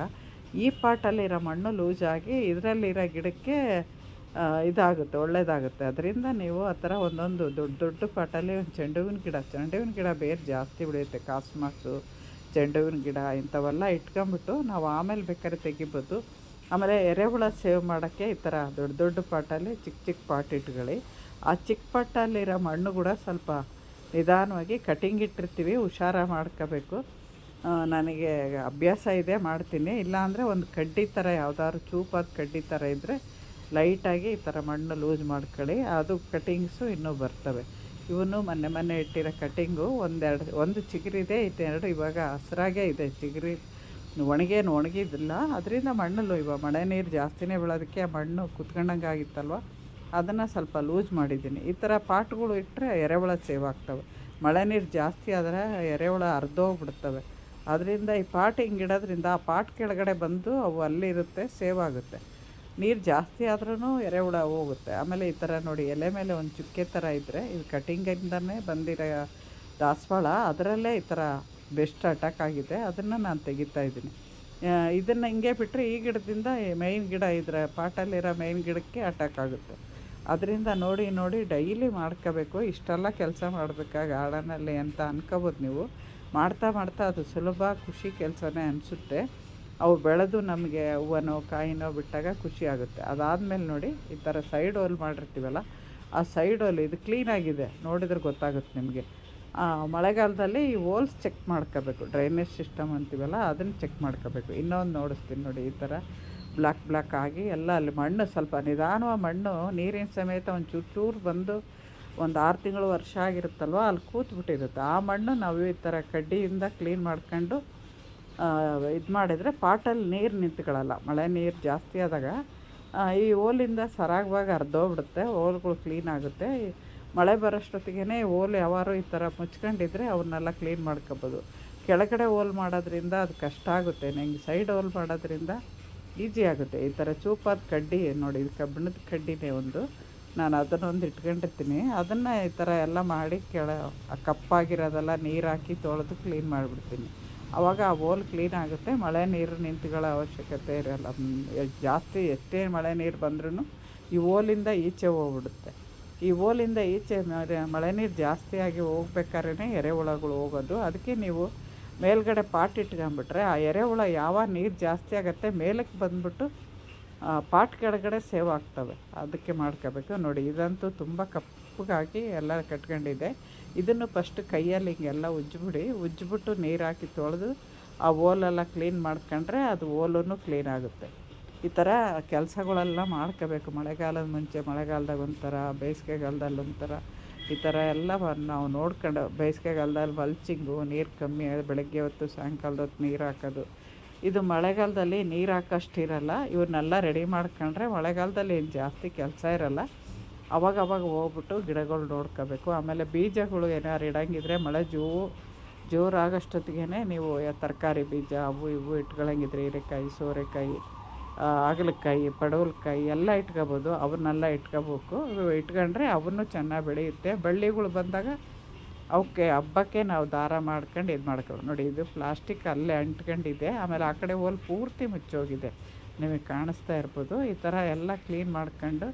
ಈ ಪಾಟಲ್ಲಿರೋ ಮಣ್ಣು ಲೂಸಾಗಿ ಇದರಲ್ಲಿರೋ ಗಿಡಕ್ಕೆ ಇದಾಗುತ್ತೆ ಒಳ್ಳೆಯದಾಗುತ್ತೆ ಅದರಿಂದ ನೀವು ಆ ಥರ ಒಂದೊಂದು ದೊಡ್ಡ ದೊಡ್ಡ ಪಾಟಲ್ಲಿ ಒಂದು ಚೆಂಡು ಹೂವಿನ ಗಿಡ ಚೆಂಡು ಹೂವಿನ ಗಿಡ ಬೇರೆ ಜಾಸ್ತಿ ಬೆಳೆಯುತ್ತೆ ಕಾಸ್ಮಾಸು ಚೆಂಡು ಹೂವಿನ ಗಿಡ ಇಂಥವೆಲ್ಲ ಇಟ್ಕೊಂಬಿಟ್ಟು ನಾವು ಆಮೇಲೆ ಬೇಕಾದ್ರೆ ತೆಗಿಬೋದು. ಆಮೇಲೆ ಎರೆಹುಳ ಸೇವ್ ಮಾಡೋಕ್ಕೆ ಈ ಥರ ದೊಡ್ಡ ದೊಡ್ಡ ಪಾಟಲ್ಲಿ ಚಿಕ್ಕ ಚಿಕ್ಕ ಪಾಟ್ ಇಟ್ಕೊಳ್ಳಿ. ಆ ಚಿಕ್ಕ ಪಾಟಲ್ಲಿರೋ ಮಣ್ಣು ಕೂಡ ಸ್ವಲ್ಪ ನಿಧಾನವಾಗಿ ಕಟಿಂಗ್ ಇಟ್ಟಿರ್ತೀವಿ ಹುಷಾರ ಮಾಡ್ಕೋಬೇಕು. ನನಗೆ ಅಭ್ಯಾಸ ಇದೆ, ಮಾಡ್ತೀನಿ. ಇಲ್ಲಾಂದರೆ ಒಂದು ಕಡ್ಡಿ ಥರ ಯಾವುದಾದ್ರು ಚೂಪಾದ ಕಡ್ಡಿ ಥರ ಇದ್ದರೆ ಲೈಟಾಗಿ ಈ ಥರ ಮಣ್ಣು ಲೂಸ್ ಮಾಡ್ಕೊಳ್ಳಿ. ಅದು ಕಟಿಂಗ್ಸು ಇನ್ನೂ ಬರ್ತವೆ. ಇವನು ಮೊನ್ನೆ ಮೊನ್ನೆ ಇಟ್ಟಿರೋ ಕಟಿಂಗು ಒಂದೆರಡು, ಒಂದು ಚಿಗುರಿದೆ ಎರಡು ಇವಾಗ ಹಸ್ರಾಗೇ ಇದೆ. ಚಿಗುರಿ ಒಣಗೇನು ಒಣಗಿದಿಲ್ಲ ಅದರಿಂದ ಮಣ್ಣಲ್ಲೂ ಇವಾಗ ಮಳೆ ನೀರು ಜಾಸ್ತಿನೇ ಬೀಳೋದಕ್ಕೆ ಮಣ್ಣು ಕುತ್ಕೊಂಡಂಗೆ ಆಗಿತ್ತಲ್ವ? ಅದನ್ನು ಸ್ವಲ್ಪ ಲೂಸ್ ಮಾಡಿದ್ದೀನಿ. ಈ ಥರ ಪಾಟ್ಗಳು ಇಟ್ಟರೆ ಎರೆಹುಳ ಸೇವ್ ಆಗ್ತವೆ. ಮಳೆ ನೀರು ಜಾಸ್ತಿ ಆದರೆ ಎರೆಹುಳ ಹರಿದೋಗ್ಬಿಡ್ತವೆ. ಅದರಿಂದ ಈ ಪಾಟ್ ಹಿಂಗೆ ಇಡೋದ್ರಿಂದ ಆ ಪಾಟ್ ಕೆಳಗಡೆ ಬಂದು ಅವು ಅಲ್ಲಿರುತ್ತೆ ಸೇವ್ ಆಗುತ್ತೆ. ನೀರು ಜಾಸ್ತಿ ಆದ್ರೂ ಎರೆಹುಳ ಹೋಗುತ್ತೆ. ಆಮೇಲೆ ಈ ಥರ ನೋಡಿ ಎಲೆ ಮೇಲೆ ಒಂದು ಚುಕ್ಕೆ ಥರ ಇದ್ದರೆ ಇದು ಕಟಿಂಗಿಂದನೇ ಬಂದಿರೋ ದಾಸವಾಳ, ಅದರಲ್ಲೇ ಈ ಥರ ಬೆಸ್ಟ್ ಅಟ್ಯಾಕ್ ಆಗಿದೆ. ಅದನ್ನು ನಾನು ತೆಗಿತಾ ಇದ್ದೀನಿ. ಇದನ್ನು ಹಿಂಗೆ ಬಿಟ್ಟರೆ ಈ ಗಿಡದಿಂದ ಮೈನ್ ಗಿಡ ಇದ್ರ ಪಾಟಲ್ಲಿರೋ ಮೈನ್ ಗಿಡಕ್ಕೆ ಅಟ್ಯಾಕ್ ಆಗುತ್ತೆ. ಅದರಿಂದ ನೋಡಿ ನೋಡಿ ಡೈಲಿ ಮಾಡ್ಕೋಬೇಕು. ಇಷ್ಟೆಲ್ಲ ಕೆಲಸ ಮಾಡಬೇಕಾ ಗಾರ್ಡನಲ್ಲಿ ಅಂತ ಅನ್ಕೋಬೋದು ನೀವು. ಮಾಡ್ತಾ ಮಾಡ್ತಾ ಅದು ಸುಲಭ, ಖುಷಿ ಕೆಲಸನೇ ಅನಿಸುತ್ತೆ. ಅವು ಬೆಳೆದು ನಮಗೆ ಹೂವನೋ, ಕಾಯಿನೋ ಬಿಟ್ಟಾಗ ಖುಷಿ ಆಗುತ್ತೆ. ಅದಾದಮೇಲೆ ನೋಡಿ ಈ ಥರ ಸೈಡ್ ಹೋಲ್ ಮಾಡಿರ್ತೀವಲ್ಲ, ಆ ಸೈಡ್ ಹೋಲ್ ಇದು ಕ್ಲೀನಾಗಿದೆ ನೋಡಿದ್ರೆ ಗೊತ್ತಾಗುತ್ತೆ ನಿಮಗೆ. ಮಳೆಗಾಲದಲ್ಲಿ ಈ ಹೋಲ್ಸ್ ಚೆಕ್ ಮಾಡ್ಕೋಬೇಕು. ಡ್ರೈನೇಜ್ ಸಿಸ್ಟಮ್ ಅಂತೀವಲ್ಲ, ಅದನ್ನು ಚೆಕ್ ಮಾಡ್ಕೋಬೇಕು. ಇನ್ನೊಂದು ನೋಡಿಸ್ತೀನಿ ನೋಡಿ ಈ ಥರ ಬ್ಲ್ಯಾಕ್ ಬ್ಲ್ಯಾಕ್ ಆಗಿ ಎಲ್ಲ ಅಲ್ಲಿ ಮಣ್ಣು ಸ್ವಲ್ಪ ನಿಧಾನವಾಗಿ ಮಣ್ಣು, ನೀರಿನ ಸಮೇತ ಒಂದು ಚೂರು ಚೂರು ಬಂದು ಒಂದು ಆರು ತಿಂಗಳು ವರ್ಷ ಆಗಿರುತ್ತಲ್ವ, ಅಲ್ಲಿ ಕೂತ್ಬಿಟ್ಟಿರುತ್ತೆ. ಆ ಮಣ್ಣು ನಾವು ಈ ಥರ ಕಡ್ಡಿಯಿಂದ ಕ್ಲೀನ್ ಮಾಡ್ಕೊಂಡು ಇದು ಮಾಡಿದರೆ ಪಾಟಲ್ಲಿ ನೀರು ನಿಂತ್ಕೊಳ್ಳಲ್ಲ. ಮಳೆ ನೀರು ಜಾಸ್ತಿ ಆದಾಗ ಈ ಓಲಿಂದ ಸರಾಗವಾಗಿ ಹರಿದೋಗ್ಬಿಡುತ್ತೆ ಓಲ್ಗಳು ಕ್ಲೀನ್ ಆಗುತ್ತೆ. ಮಳೆ ಬರೋಷ್ಟೊತ್ತಿಗೆ ಓಲ್ ಯಾವಾರು ಈ ಥರ ಮುಚ್ಕೊಂಡಿದ್ರೆ ಅವನ್ನೆಲ್ಲ ಕ್ಲೀನ್ ಮಾಡ್ಕೋಬೋದು. ಕೆಳಗಡೆ ಓಲ್ ಮಾಡೋದ್ರಿಂದ ಅದು ಕಷ್ಟ ಆಗುತ್ತೆ. ನಂಗೆ ಸೈಡ್ ಓಲ್ ಮಾಡೋದ್ರಿಂದ ಈಸಿ ಆಗುತ್ತೆ. ಈ ಥರ ಚೂಪಾದ ಕಡ್ಡಿ ನೋಡಿ ಇದು ಕಬ್ಬಿಣದ ಕಡ್ಡಿನೇ ಒಂದು. ನಾನು ಅದನ್ನೊಂದು ಇಟ್ಕೊಂಡಿರ್ತೀನಿ. ಅದನ್ನು ಈ ಥರ ಎಲ್ಲ ಮಾಡಿ ಕೆಳ ಕಪ್ಪಾಗಿರೋದೆಲ್ಲ ನೀರು ಹಾಕಿ ತೊಳೆದು ಕ್ಲೀನ್ ಮಾಡಿಬಿಡ್ತೀನಿ. ಆವಾಗ ಆ ಹೋಲ್ ಕ್ಲೀನ್ ಆಗುತ್ತೆ. ಮಳೆ ನೀರು ನಿಂತ್ಕೊಳ್ಳೋ ಅವಶ್ಯಕತೆ ಇರೋಲ್ಲ. ಜಾಸ್ತಿ ಎಷ್ಟೇ ಮಳೆ ನೀರು ಬಂದ್ರೂ ಈ ಓಲಿಂದ ಈಚೆ ಹೋಗ್ಬಿಡುತ್ತೆ. ಈ ಓಲಿಂದ ಈಚೆ ಮಳೆ- ನೀರು ಜಾಸ್ತಿಯಾಗಿ ಹೋಗ್ಬೇಕಾದ್ರೇ ಎರೆಹುಳಗಳು ಹೋಗೋದು. ಅದಕ್ಕೆ ನೀವು ಮೇಲ್ಗಡೆ ಪಾಟ್ ಇಟ್ಕೊಂಬಿಟ್ರೆ ಆ ಎರೆಹುಳ ಯಾವ ನೀರು ಜಾಸ್ತಿ ಆಗುತ್ತೆ ಮೇಲಕ್ಕೆ ಬಂದ್ಬಿಟ್ಟು ಪಾಟ್ ಕೆಳಗಡೆ ಸೇವ್ ಆಗ್ತವೆ. ಅದಕ್ಕೆ ಮಾಡ್ಕೋಬೇಕು. ನೋಡಿ, ಇದಂತೂ ತುಂಬ ಕಪ್ಪಗಾಗಿ ಎಲ್ಲ ಕಟ್ಕೊಂಡಿದೆ. ಇದನ್ನು ಫಸ್ಟ್ ಕೈಯಲ್ಲಿ ಹಿಂಗೆಲ್ಲ ಉಜ್ಜಿಬಿಡಿ. ಉಜ್ಜಿಬಿಟ್ಟು ನೀರು ಹಾಕಿ ತೊಳೆದು ಆ ಓಲೆಲ್ಲ ಕ್ಲೀನ್ ಮಾಡ್ಕೊಂಡ್ರೆ ಅದು ಓಲೂ ಕ್ಲೀನ್ ಆಗುತ್ತೆ. ಈ ಥರ ಕೆಲಸಗಳೆಲ್ಲ ಮಾಡ್ಕೋಬೇಕು. ಮಳೆಗಾಲದ ಮುಂಚೆ ಮಳೆಗಾಲದಾಗ ಒಂಥರ, ಬೇಸಿಗೆಗಾಲದಲ್ಲಿ ಒಂಥರ ಈ ಥರ ಎಲ್ಲ ನಾವು ನೋಡ್ಕೊಂಡು ಬೇಸಿಗೆಗಾಲದಲ್ಲಿ ಮಲ್ಚಿಂಗು ನೀರು ಕಮ್ಮಿ, ಬೆಳಗ್ಗೆ ಹೊತ್ತು, ಸಾಯಂಕಾಲದ ಹೊತ್ತು ನೀರು ಹಾಕೋದು. ಇದು ಮಳೆಗಾಲದಲ್ಲಿ ನೀರು ಹಾಕೋಷ್ಟಿರಲ್ಲ ಇವನ್ನೆಲ್ಲ ರೆಡಿ ಮಾಡ್ಕೊಂಡ್ರೆ ಮಳೆಗಾಲದಲ್ಲಿ ಏನು ಜಾಸ್ತಿ ಕೆಲಸ ಇರಲ್ಲ. ಅವಾಗ ಅವಾಗ ಹೋಗ್ಬಿಟ್ಟು ಗಿಡಗಳು ನೋಡ್ಕೋಬೇಕು. ಆಮೇಲೆ ಬೀಜಗಳು ಏನಾರು ಇಡಂಗಿದ್ರೆ ಮಳೆ ಜೋ ಜೋರಾಗೋಷ್ಟೊತ್ತಿಗೆ ನೀವು ತರಕಾರಿ ಬೀಜ, ಅವು ಇವು ಇಟ್ಕೊಳಂಗಿದ್ರೆ ಹೀರೆಕಾಯಿ, ಸೋರೆಕಾಯಿ ಹಾಗಲಕಾಯಿ, ಪಡವಲಕಾಯಿ ಎಲ್ಲ ಇಟ್ಕೋಬೋದು. ಅವನ್ನೆಲ್ಲ ಇಟ್ಕೋಬೇಕು. ಇಟ್ಕೊಂಡ್ರೆ ಅವನ್ನು ಚೆನ್ನಾಗಿ ಬೆಳೆಯುತ್ತೆ. ಬಳ್ಳಿಗಳು ಬಂದಾಗ ಅವಕ್ಕೆ ಹಬ್ಬಕ್ಕೆ ನಾವು ದಾರ ಮಾಡ್ಕೊಂಡು ಇದು ಮಾಡ್ಕೊಂಡು ನೋಡಿ, ಇದು ಪ್ಲಾಸ್ಟಿಕ್ ಅಲ್ಲೇ ಅಂಟ್ಕೊಂಡಿದೆ. ಆಮೇಲೆ ಆ ಕಡೆ ಹೋಲ್ ಪೂರ್ತಿ ಮುಚ್ಚೋಗಿದೆ. ನಿಮಗೆ ಕಾಣಿಸ್ತಾ ಇರ್ಬೋದು. ಈ ಥರ ಎಲ್ಲ ಕ್ಲೀನ್ ಮಾಡ್ಕೊಂಡು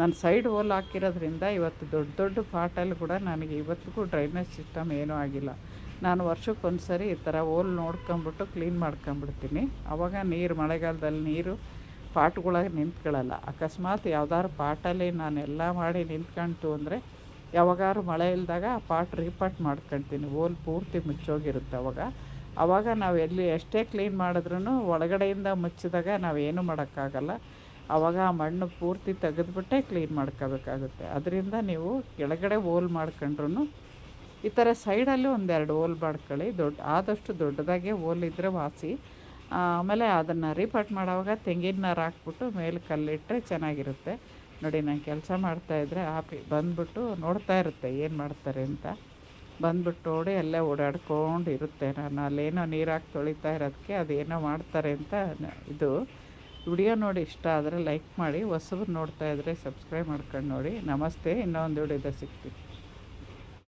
ನಾನು ಸೈಡ್ ಹೋಲ್ ಹಾಕಿರೋದ್ರಿಂದ ಇವತ್ತು ದೊಡ್ಡ ದೊಡ್ಡ ಪಾಟಲ್ಲಿ ಕೂಡ ನನಗೆ ಇವತ್ತಿಗೂ ಡ್ರೈನೇಜ್ ಸಿಸ್ಟಮ್ ಏನೂ ಆಗಿಲ್ಲ. ನಾನು ವರ್ಷಕ್ಕೊಂದು ಸರಿ ಈ ಥರ ಹೋಲ್ ನೋಡ್ಕೊಂಬಿಟ್ಟು ಕ್ಲೀನ್ ಮಾಡ್ಕೊಂಬಿಡ್ತೀನಿ. ಆವಾಗ ನೀರು, ಮಳೆಗಾಲದಲ್ಲಿ ನೀರು ಪಾಟ್ಗಳಾಗಿ ನಿಂತ್ಕೊಳ್ಳಲ್ಲ. ಅಕಸ್ಮಾತ್ ಯಾವ್ದಾದ್ರು ಪಾಟಲ್ಲಿ ನಾನು ಎಲ್ಲ ಮಾಡಿ ನಿಂತ್ಕೊಳ್ತು ಅಂದರೆ ಯಾವಾಗಾದ್ರು ಮಳೆ ಇಲ್ದಾಗ ಆ ಪಾಟ್ ರೀಪಾಟ್ ಮಾಡ್ಕೊಳ್ತೀನಿ ಓಲ್ ಪೂರ್ತಿ ಮುಚ್ಚೋಗಿರುತ್ತೆ ಅವಾಗ. ಆವಾಗ ನಾವು ಎಲ್ಲಿ ಎಷ್ಟೇ ಕ್ಲೀನ್ ಮಾಡಿದ್ರೂ ಒಳಗಡೆಯಿಂದ ಮುಚ್ಚಿದಾಗ ನಾವೇನು ಮಾಡೋಕ್ಕಾಗಲ್ಲ. ಆವಾಗ ಆ ಮಣ್ಣು ಪೂರ್ತಿ ತೆಗೆದುಬಿಟ್ಟೇ ಕ್ಲೀನ್ ಮಾಡ್ಕೋಬೇಕಾಗುತ್ತೆ. ಅದರಿಂದ ನೀವು ಕೆಳಗಡೆ ಓಲ್ ಮಾಡ್ಕೊಂಡ್ರೂ ಈ ಥರ ಸೈಡಲ್ಲಿ ಒಂದೆರಡು ಓಲ್ ಮಾಡ್ಕೊಳ್ಳಿ. ದೊಡ್ಡ, ಆದಷ್ಟು ದೊಡ್ಡದಾಗೆ ಓಲ್ ಇದ್ದರೆ ವಾಸಿ. ಆಮೇಲೆ ಅದನ್ನು ರೀಪಾಟ್ ಮಾಡೋವಾಗ ತೆಂಗಿನ ನಾರು ಹಾಕ್ಬಿಟ್ಟು ಮೇಲೆ ಕಲ್ಲಿಟ್ಟರೆ ಚೆನ್ನಾಗಿರುತ್ತೆ. ನೋಡಿ, ನಾನು ಕೆಲಸ ಮಾಡ್ತಾಯಿದ್ರೆ ಆಪಿ ಬಂದ್ಬಿಟ್ಟು ನೋಡ್ತಾ ಇರುತ್ತೆ ಏನು ಮಾಡ್ತಾರೆ ಅಂತ. ಬಂದ್ಬಿಟ್ಟು ನೋಡಿ, ಅಲ್ಲೇ ಓಡಾಡ್ಕೊಂಡು ಇರುತ್ತೆ ನಾನು. ಅಲ್ಲೇನೋ ನೀರು ಹಾಕಿ ತೊಳಿತಾ ಇರೋದಕ್ಕೆ ಅದೇನೋ ಮಾಡ್ತಾರೆ ಅಂತ ಇದು. ವಿಡಿಯೋ ನೋಡಿ, ಇಷ್ಟ ಆದರೆ ಲೈಕ್ ಮಾಡಿ. ಹೊಸಬ್ರು ನೋಡ್ತಾ ಇದ್ದರೆ ಸಬ್ಸ್ಕ್ರೈಬ್ ಮಾಡ್ಕೊಂಡು ನೋಡಿ. ನಮಸ್ತೆ. ಇನ್ನೊಂದು ವಿಡಿಯೋದ ಸಿಗ್ತೀವಿ